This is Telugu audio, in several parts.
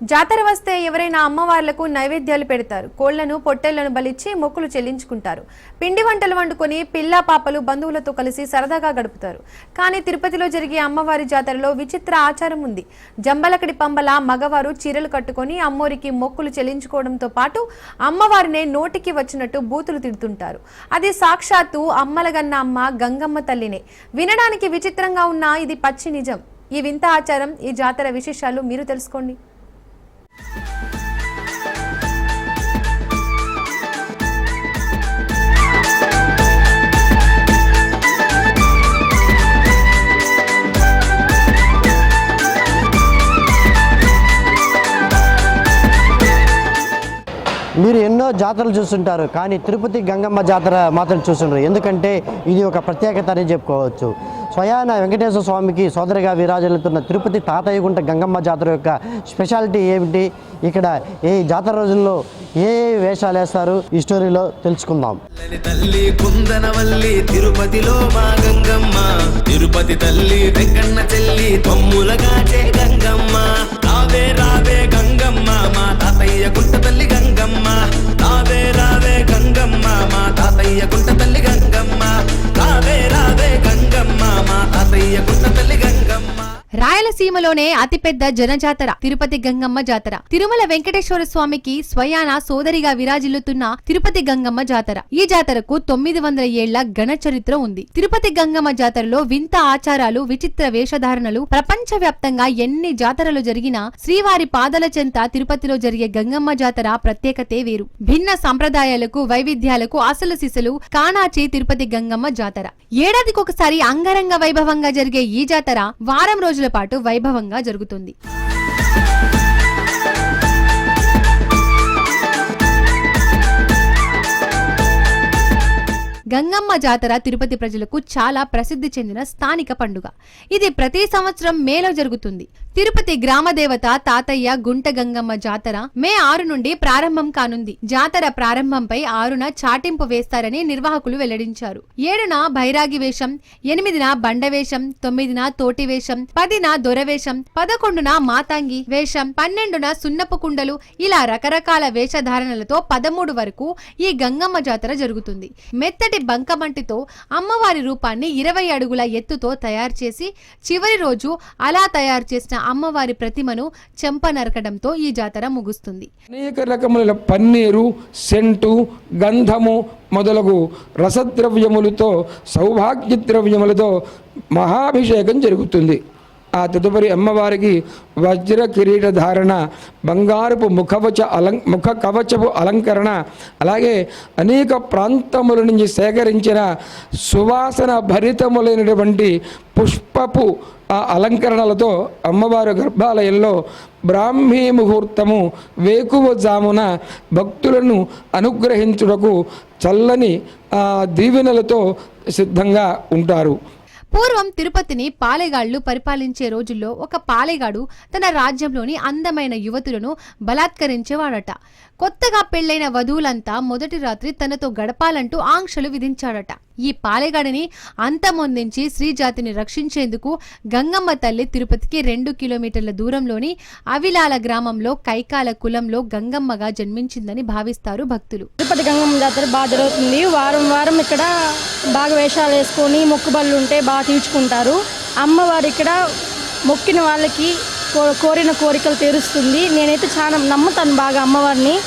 జాతర వస్తే ఎవరైనా అమ్మవార్లకు నైవేద్యాలు పెడతారు. కోళ్ళను పొట్టేళ్ళను బలిచ్చి మొక్కులు చెల్లించుకుంటారు. పిండి వంటలు వండుకొని పిల్ల పాపలు బంధువులతో కలిసి సరదాగా గడుపుతారు. కానీ తిరుపతిలో జరిగే అమ్మవారి జాతరలో విచిత్ర ఆచారం ఉంది. జంబలకడి పంబల మగవారు చీరలు కట్టుకొని అమ్మోరికి మొక్కులు చెల్లించుకోవడంతో పాటు అమ్మవారినే నోటికి వచ్చినట్టు బూతులు తిడుతుంటారు. అది సాక్షాత్తు అమ్మలగన్న అమ్మ గంగమ్మ తల్లినే. వినడానికి విచిత్రంగా ఉన్నా ఇది పచ్చి నిజం. ఈ వింత ఆచారం ఈ జాతర విశేషాలు మీరు తెలుసుకోండి. జాతరలు చూస్తుంటారు కానీ తిరుపతి గంగమ్మ జాతర మాత్రం చూస్తుంటారు ఎందుకంటే ఇది ఒక ప్రత్యేకత అని చెప్పుకోవచ్చు. స్వయాన వెంకటేశ్వర స్వామికి సోదరిగా విరాజిల్లుతున్న తిరుపతి తాతయ్యగుంట గంగమ్మ జాతర యొక్క స్పెషాలిటీ ఏమిటి? ఇక్కడ ఏ జాతర రోజుల్లో ఏ వేషాలు వేస్తారు? ఈ స్టోరీలో తెలుసుకుందాం. తల్లి కుందనవల్లి తిరుపతిలో మా గంగమ్మ. తిరుపతి తల్లి వెంకన్న చెల్లి తమ్ముల గంగమ్మ. రావే రావే గంగమ్మ మా తాతయ్య రాయలసీమలోనే అతిపెద్ద జనజాతర తిరుపతి గంగమ్మ జాతర. తిరుమల వెంకటేశ్వర స్వామికి స్వయాన సోదరిగా విరాజిల్లుతున్న తిరుపతి గంగమ్మ జాతర. ఈ జాతరకు తొమ్మిది వందల ఏళ్ళ ఘన చరిత్ర ఉంది. తిరుపతి గంగమ్మ జాతరలో వింత ఆచారాలు విచిత్ర వేషధారణలు ప్రపంచ వ్యాప్తంగా ఎన్ని జాతరలు జరిగినా శ్రీవారి పాదల చెంత తిరుపతిలో జరిగే గంగమ్మ జాతర ప్రత్యేకతే వేరు. భిన్న సంప్రదాయాలకు వైవిధ్యాలకు అసలు సిసలు కానాచి తిరుపతి గంగమ్మ జాతర. ఏడాదికొకసారి అంగరంగ వైభవంగా జరిగే ఈ జాతర వారం రోజుల పాటు వైభవంగా జరుగుతుంది. గంగమ్మ జాతర తిరుపతి ప్రజలకు చాలా ప్రసిద్ధి చెందిన స్థానిక పండుగ. ఇది ప్రతి సంవత్సరం మేలో జరుగుతుంది. తిరుపతి గ్రామదేవత తాతయ్య గుంట గంగమ్మ జాతర మే ఆరు నుండి ప్రారంభం కానుంది. జాతర ప్రారంభంపై ఆరున చాటింపు వేస్తారని నిర్వాహకులు వెల్లడించారు. ఏడున బైరాగి వేషం ఎనిమిదిన బండ వేషం తొమ్మిదిన తోటి వేషం పదిన దొరవేషం పదకొండున మాతాంగి వేషం పన్నెండున సున్నపు కుండలు ఇలా రకరకాల వేషధారణలతో పదమూడు వరకు ఈ గంగమ్మ జాతర జరుగుతుంది. మెత్తటి బంకమంటితో అమ్మవారి రూపాన్ని ఇరవై అడుగుల ఎత్తుతో తయారు చేసి చివరి రోజు అలా తయారు చేసిన అమ్మవారి ప్రతిమను చెంప నరకడంతో ఈ జాతర ముగుస్తుంది. అనేక రకముల పన్నీరు సెంటు గంధము మొదలగు రసద్రవ్యములతో సౌభాగ్య ద్రవ్యములతో మహాభిషేకం జరుగుతుంది. ఆ తదుపరి అమ్మవారికి వజ్ర కిరీట ధారణ బంగారపు ముఖవచ అలం ముఖ కవచపు అలంకరణ అలాగే అనేక ప్రాంతముల నుంచి సేకరించిన సువాసన భరితములైనటువంటి పుష్పపు ఆ అలంకరణలతో అమ్మవారి గర్భాలయంలో బ్రాహ్మీ ముహూర్తము వేకువ జామున భక్తులను అనుగ్రహించుటకు చల్లని దీవెనలతో సిద్ధంగా ఉంటారు. పూర్వం తిరుపతిని పాలెగాళ్ళు పరిపాలించే రోజుల్లో ఒక పాలెగాడు తన రాజ్యంలోని అందమైన యువతులను బలాత్కరించేవాడట. కొత్తగా పెళ్ళైన వధువులంతా మొదటి రాత్రి తనతో గడపాలంటూ ఆంక్షలు విధించాడట. ఈ పాలెగాడిని అంతమొందించి శ్రీజాతిని రక్షించేందుకు గంగమ్మ తల్లి తిరుపతికి రెండు కిలోమీటర్ల దూరంలోని అవిలాల గ్రామంలో కైకాల కులంలో గంగమ్మగా జన్మించిందని భావిస్తారు భక్తులు. తిరుపతి గంగమ్మ జాతర బాగా జరుగుతుంది. వారం వారం ఇక్కడ బాగా వేషాలు వేసుకొని మొక్కుబళ్ళు ఉంటే బాగా తీర్చుకుంటారు. అమ్మవారు ఇక్కడ మొక్కిన వాళ్ళకి కో- కోరిన కోరికలు తీరుస్తుంది. నేనైతే చాలా నమ్ముతాను బాగా అమ్మవారిని.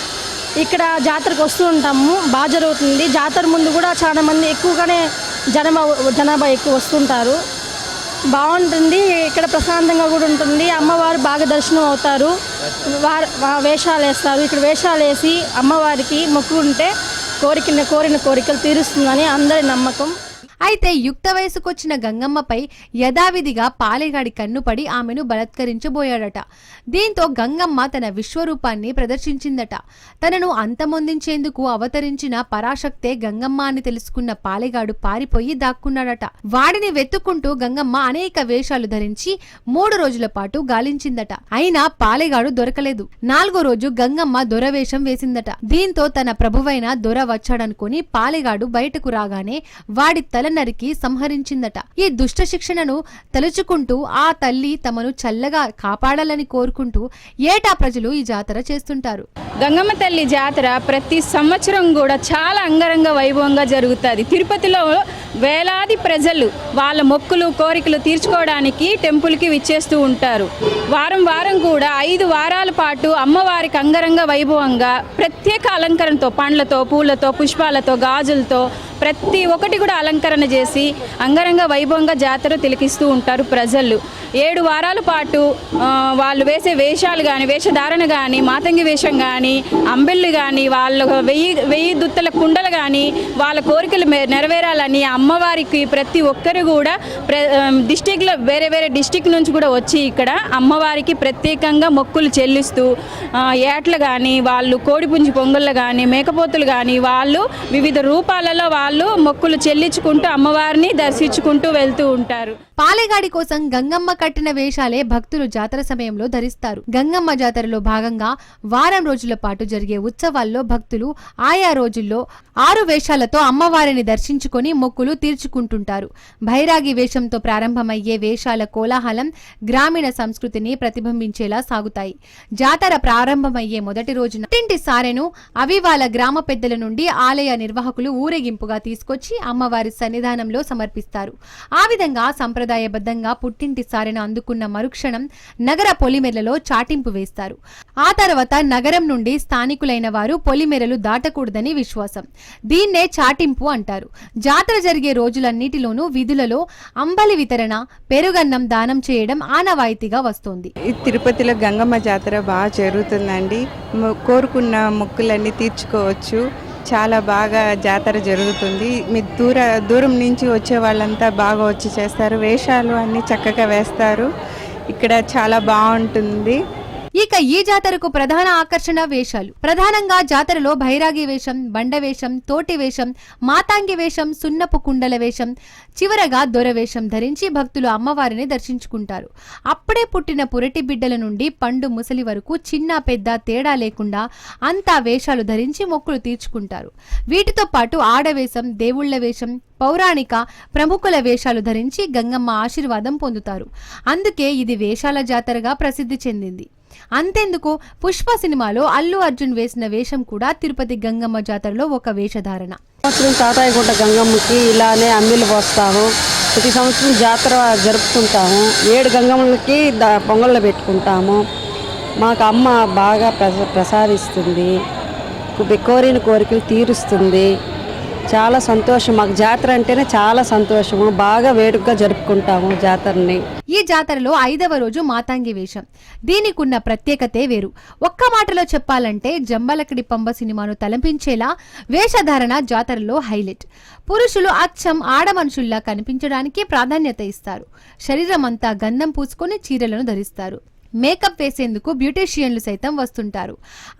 ఇక్కడ జాతరకు వస్తూ ఉంటాము. బాగా జరుగుతుంది. జాతర ముందు కూడా చాలా మంది ఎక్కువగానే జనాభా జనాభా ఎక్కువ వస్తుంటారు. బాగుంటుంది. ఇక్కడ ప్రశాంతంగా కూడా ఉంటుంది. అమ్మవారు బాగా దర్శనం అవుతారు. వారు వేషాలు వేస్తారు. ఇక్కడ వేషాలు వేసి అమ్మవారికి మొక్కు ఉంటే కోరిక కోరిన కోరికలు తీరుస్తుందని అందరి నమ్మకం. అయితే యుక్త వయసుకొచ్చిన గంగమ్మపై యథావిధిగా పాలెగాడి కన్నుపడి ఆమెను బలత్కరించబోయాడట. దీంతో గంగమ్మ తన విశ్వరూపాన్ని ప్రదర్శించిందట. తనను అంతమొందించేందుకు అవతరించిన పరాశక్తే గంగమ్మ అని తెలుసుకున్న పాలెగాడు పారిపోయి దాక్కున్నాడట. వాడిని వెతుక్కుంటూ గంగమ్మ అనేక వేషాలు ధరించి మూడు రోజుల పాటు గాలించిందట. అయినా పాలెగాడు దొరకలేదు. నాలుగో రోజు గంగమ్మ దొరవేషం వేసిందట. దీంతో తన ప్రభువైన దొర వచ్చాడనుకుని పాలెగాడు బయటకు రాగానే వాడి తల నరికి సంహరించిందట. ఈ దుష్ట శిక్షణను తలుచుకుంటూ ఆ తల్లి తమను చల్లగా కాపాడాలని కోరుకుంటూ ఏటా ప్రజలు ఈ జాతర చేస్తుంటారు. గంగమ్మ తల్లి జాతర ప్రతి సంవత్సరం కూడా చాలా అంగరంగ వైభవంగా జరుగుతుంది. తిరుపతిలో వేలాది ప్రజలు వాళ్ళ మొక్కులు కోరికలు తీర్చుకోవడానికి టెంపుల్కి విచ్చేస్తూ ఉంటారు. వారం వారం కూడా ఐదు వారాల పాటు అమ్మవారికి అంగరంగ వైభవంగా ప్రత్యేక అలంకరణతో పండ్లతో పూలతో పుష్పాలతో గాజులతో ప్రతి ఒక్కటి కూడా అలంకరణ చేసి అంగరంగ వైభవంగా జాతర తిలకిస్తూ ఉంటారు ప్రజలు. ఏడు వారాల పాటు వాళ్ళు వేసే వేషాలు కానీ వేషధారణ కానీ మాతంగి వేషం కానీ అంబెళ్ళు కానీ వాళ్ళ వెయ్యి వెయ్యి దుత్తల కుండలు కానీ వాళ్ళ కోరికలు నెరవేరాలని అమ్మవారికి ప్రతి ఒక్కరు కూడా ప్ర డిస్టిక్లో వేరే వేరే డిస్టిక్ నుంచి కూడా వచ్చి ఇక్కడ అమ్మవారికి ప్రత్యేకంగా మొక్కులు చెల్లిస్తూ ఏట్లు కానీ వాళ్ళు కోడిపుంజి పొంగళ్ళు కానీ మేకపోతులు కానీ వాళ్ళు వివిధ రూపాలలో వాళ్ళు మొక్కులు చెల్లించుకుంటూ అమ్మవారిని దర్శించుకుంటూ వెళ్తూ ఉంటారు. పాలెగాడి కోసం గంగమ్మ కట్టిన వేషాలే భక్తులు జాతర సమయంలో ధరిస్తారు. గంగమ్మ జాతరలో భాగంగా వారం రోజుల పాటు జరిగే ఉత్సవాల్లో భక్తులు ఆయా రోజుల్లో ఆరు వేషాలతో అమ్మవారిని దర్శించుకొని మొక్కులు తీర్చుకుంటుంటారు. భైరాగి వేషంతో ప్రారంభమయ్యే వేషాల కోలాహలం గ్రామీణ సంస్కృతిని ప్రతిబింబించేలా సాగుతాయి. జాతర ప్రారంభమయ్యే మొదటి రోజున పుట్టింటి సారెను అవివాల గ్రామ పెద్దల నుండి ఆలయ నిర్వాహకులు ఊరేగింపుగా తీసుకొచ్చి అమ్మవారి సన్నిధానంలో సమర్పిస్తారు. ఆ విధంగా సంప్రదాయబద్ధంగా పుట్టింటి సారెను అందుకున్న మరుక్షణం నగర పొలిమెరలలో చాటింపు వేస్తారు. ఆ తర్వాత నగరం నుండి స్థానికులైన వారు పొలిమెరలు దాటకూడదని విశ్వాసం. దీన్నే చాటింపు అంటారు. జాతర జరిగే రోజులన్నిటిలోనూ విధులలో అంబలి వితరణ పెరుగన్నం దానం చేయడం ఆనవాయితీగా వస్తోంది. తిరుపతిలో గంగమ్మ జాతర బాగా జరుగుతుందండి. కోరుకున్న మొక్కులన్నీ తీర్చుకోవచ్చు. చాలా బాగా జాతర జరుగుతుంది. మీ దూర దూరం నుంచి వచ్చే వాళ్ళంతా బాగా వచ్చి చేస్తారు. వేషాలు అన్నీ చక్కగా వేస్తారు. ఇక్కడ చాలా బాగుంటుంది. ఇక ఈ జాతరకు ప్రధాన ఆకర్షణ వేషాలు. ప్రధానంగా జాతరలో భైరాగి వేషం బండ వేషం తోటి వేషం మాతాంగి వేషం సున్నపు కుండల వేషం చివరగా దొర వేషం ధరించి భక్తులు అమ్మవారిని దర్శించుకుంటారు. అప్పుడే పుట్టిన పురటి బిడ్డల నుండి పండు ముసలి వరకు చిన్న పెద్ద తేడా లేకుండా అంతా వేషాలు ధరించి మొక్కులు తీర్చుకుంటారు. వీటితో పాటు ఆడవేషం దేవుళ్ళ వేషం పౌరాణిక ప్రముఖుల వేషాలు ధరించి గంగమ్మ ఆశీర్వాదం పొందుతారు. అందుకే ఇది వేషాల జాతరగా ప్రసిద్ధి చెందింది. అంతెందుకు పుష్ప సినిమాలో అల్లు అర్జున్ వేసిన వేషం కూడా తిరుపతి గంగమ్మ జాతరలో ఒక వేషధారణ. సంవత్సరం తాతాయగుంట గంగమ్మకి ఇలానే అమ్మిలు పోస్తాము. ప్రతి సంవత్సరం జాతర జరుపుకుంటాము. ఏడు గంగమ్మలకి పొంగళ్ళు పెట్టుకుంటాము. మాకు అమ్మ బాగా ప్రస ప్రసాదిస్తుంది. కోరిన కోరికలు తీరుస్తుంది. చాలా సంతోషం. మాకు జాతర అంటేనే చాలా సంతోషము. బాగా వేడుకగా జరుపుకుంటాము జాతరని. ఈ జాతరలో ఐదవ రోజు మాతాంగి వేషం. దీనికున్న ప్రత్యేకతే వేరు. ఒక్క మాటలో చెప్పాలంటే జంబలకడి పంబ సినిమాను తలపించేలా వేషధారణ జాతరలో హైలైట్. పురుషులు అచ్చం ఆడ మనుషుల్లా కనిపించడానికి ప్రాధాన్యత ఇస్తారు. శరీరం అంతా గంధం పూసుకొని చీరలను ధరిస్తారు. మేకప్ వేసేందుకు బ్యూటీషియన్లు సైతం వస్తుంటారు.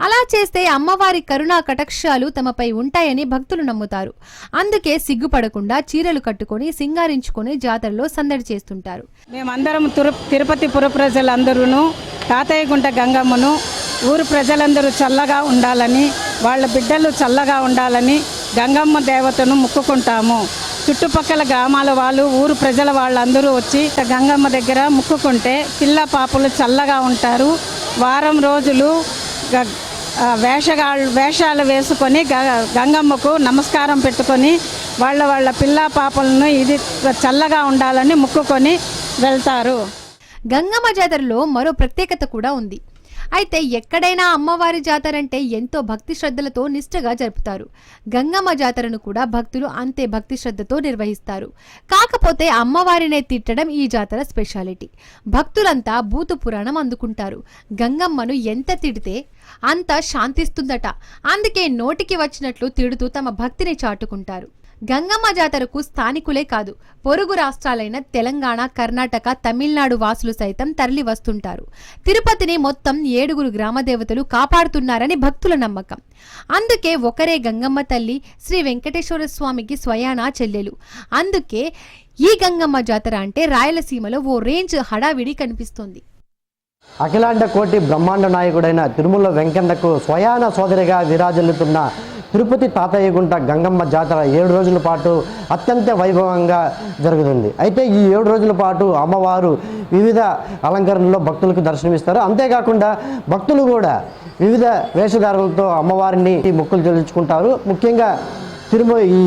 అలా చేస్తే అమ్మవారి కరుణా కటాక్షాలు తమపై ఉంటాయని భక్తులు నమ్ముతారు. అందుకే సిగ్గుపడకుండా చీరలు కట్టుకొని సింగారించుకొని జాతరలో సందడి చేస్తుంటారు. మేమందరం తిరు తిరుపతి పుర ప్రజలందరూ తాతయ్యగుంట గంగమ్మను ఊరు ప్రజలందరూ చల్లగా ఉండాలని వాళ్ళ బిడ్డలు చల్లగా ఉండాలని గంగమ్మ దేవతను మొక్కుకుంటాము. చుట్టుపక్కల గ్రామాల వాళ్ళు ఊరు ప్రజల వాళ్ళందరూ వచ్చి గంగమ్మ దగ్గర మొక్కుకుంటే పిల్ల పాపలు చల్లగా ఉంటారు. వారం రోజులు గ- వేషగాళ్ళు వేషాలు వేసుకొని గ- గంగమ్మకు నమస్కారం పెట్టుకొని వాళ్ళ వాళ్ళ పిల్ల పాపలను ఇది చల్లగా ఉండాలని మొక్కుకొని వెళ్తారు. గంగమ్మ జాతరలో మరో ప్రత్యేకత కూడా ఉంది. అయితే ఎక్కడైనా అమ్మవారి జాతర అంటే ఎంతో భక్తి శ్రద్ధలతో నిష్ఠగా జరుపుతారు. గంగమ్మ జాతరను కూడా భక్తులు అంతే భక్తి శ్రద్ధతో నిర్వహిస్తారు. కాకపోతే అమ్మవారినే తిట్టడం ఈ జాతర స్పెషాలిటీ. భక్తులంతా భూత పురాణం అందుకుంటారు. గంగమ్మను ఎంత తిడితే అంత శాంతిస్తుందట. అందుకే నోటికి వచ్చినట్లు తిడుతూ తమ భక్తిని చాటుకుంటారు. గంగమ్మ జాతరకు స్థానికులే కాదు పొరుగు రాష్ట్రాలైన తెలంగాణ కర్ణాటక తమిళనాడు వాసులు సైతం తరలి వస్తుంటారు. తిరుపతిని మొత్తం ఏడుగురు గ్రామదేవతలు కాపాడుతున్నారని భక్తుల నమ్మకం. అందుకే ఒకరే గంగమ్మ తల్లి శ్రీ వెంకటేశ్వర స్వామికి స్వయానా చెల్లెలు. అందుకే ఈ గంగమ్మ జాతర అంటే రాయలసీమలో ఓ రేంజ్ హడావిడి కనిపిస్తుంది. అఖిలాండ కోటి బ్రహ్మాండ నాయకుడైన తిరుమల వెంకన్నకు స్వయాన సోదరిగా విరాజిల్లుతున్న తిరుపతి తాతయ్యగుంట గంగమ్మ జాతర ఏడు రోజుల పాటు అత్యంత వైభవంగా జరుగుతుంది. అయితే ఈ ఏడు రోజుల పాటు అమ్మవారు వివిధ అలంకరణలో భక్తులకు దర్శనమిస్తారు. అంతేకాకుండా భక్తులు కూడా వివిధ వేషధారులతో అమ్మవారిని మొక్కులు చెల్లించుకుంటారు ముఖ్యంగా తిరుమ ఈ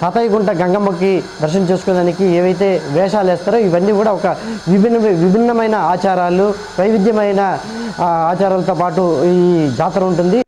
తాతయ్యగుంట గంగమ్మకి దర్శనం చేసుకోవడానికి ఏవైతే వేషాలు వేస్తారో ఇవన్నీ కూడా ఒక విభిన్న విభిన్నమైన ఆచారాలు వైవిధ్యమైన ఆచారాలతో పాటు ఈ జాతర ఉంటుంది.